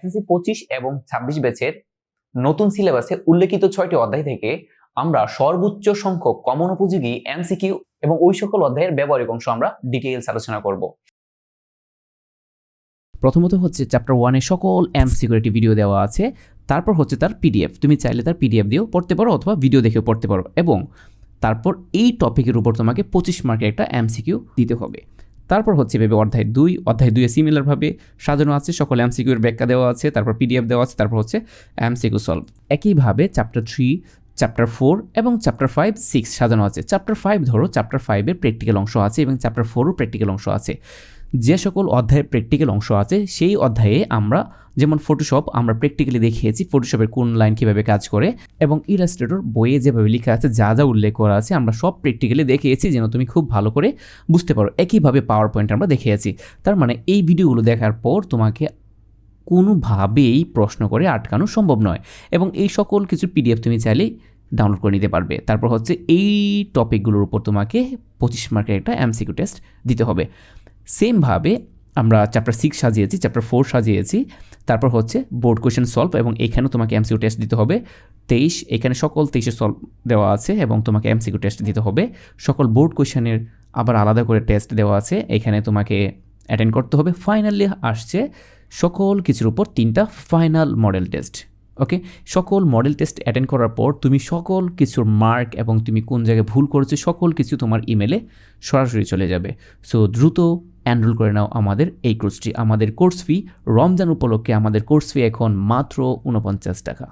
SSC পঁচিশ এবং ছাব্বিশ ব্যাচের নতুন সিলেবাসে উল্লেখিত ছয়টি অধ্যায় থেকে আমরা সর্বোচ্চ সংখ্যক কমন উপযোগী এমসিকিউ এবং ওই সকল অধ্যায়ের ব্যবহারিক অংশ আমরা ডিটেইলস আলোচনা করব। প্রথমত হচ্ছে চ্যাপ্টার ওয়ানে সকল এম সিকিউরিটি ভিডিও দেওয়া আছে। তারপর হচ্ছে তার পিডিএফ। তুমি চাইলে তার পিডিএফ দিয়েও পড়তে পারো অথবা ভিডিও দেখেও পড়তে পারো। এবং তারপর এই টপিকের উপর তোমাকে পঁচিশ মার্কের একটা এমসিকিউ দিতে হবে। তারপর হচ্ছে ভেবে অধ্যায় দুই, অধ্যায় দুইয়ে সিমিলারভাবে সাজানো আছে, সকল এমসিকিউর ব্যাখ্যা দেওয়া আছে, তারপর পিডিএফ দেওয়া আছে, তারপর হচ্ছে এমসিকিউ সলভ একইভাবে চ্যাপ্টার থ্রি চ্যাপ্টার ফোর এবং চ্যাপ্টার ফাইভ সিক্স সাজানো আছে। চ্যাপ্টার ফাইভ ধরো চ্যাপ্টার ফাইভের প্র্যাকটিক্যাল অংশ আছে এবং চ্যাপ্টার ফোরও প্র্যাকটিক্যাল অংশ আছে। যে সকল অধ্যায়ের প্র্যাকটিক্যাল অংশ আছে, সেই অধ্যায়ে আমরা, যেমন ফটোশপ আমরা প্র্যাকটিক্যালি দেখিয়েছি ফটোশপের কোন লাইন কীভাবে কাজ করে এবং ইলাস্ট্রেটর বইয়ে যেভাবে লেখা আছে, যা যা উল্লেখ করা আছে, আমরা সব প্র্যাকটিক্যালি দেখিয়েছি যেন তুমি খুব ভালো করে বুঝতে পারো। একইভাবে পাওয়ার পয়েন্ট আমরা দেখিয়েছি। তার মানে এই ভিডিওগুলো দেখার পর তোমাকে কোনোভাবেই প্রশ্ন করে আটকানো সম্ভব নয় এবং এই সকল কিছু পিডিএফ তুমি চাইলেই ডাউনলোড করে নিতে পারবে। তারপর হচ্ছে এই টপিকগুলোর উপর তোমাকে পঁচিশ মার্কের একটা এমসিকিউ টেস্ট দিতে হবে। সেমভাবে আমরা চ্যাপ্টার সিক্স সাজিয়েছি চ্যাপ্টার ফোর সাজিয়েছি। তারপর হচ্ছে বোর্ড কোয়েশন সলভ এবং এখানেও তোমাকে এমসিকিউ টেস্ট দিতে হবে। তেইশ, এখানে সকল তেইশে সলভ দেওয়া আছে এবং তোমাকে এমসিকিউ টেস্ট দিতে হবে। সকল বোর্ড কোয়েশনের আবার আলাদা করে টেস্ট দেওয়া আছে। এখানে তোমাকে অ্যাটেন্ড করতে হবে। ফাইনালি আসছে সকল কিছুর উপর তিনটা ফাইনাল মডেল টেস্ট ওকে সকল মডেল টেস্ট অ্যাটেন্ড করার পর তুমি সকল কিছুর মার্ক এবং তুমি কোন জায়গায় ভুল করেছ, সকল কিছু তোমার ইমেলে সরাসরি চলে যাবে। সো দ্রুত অ্যানরোল করে নাও আমাদের এই কোর্সটি আমাদের কোর্স ফি রমজান উপলক্ষে আমাদের কোর্স ফি এখন মাত্র উনপঞ্চাশ টাকা।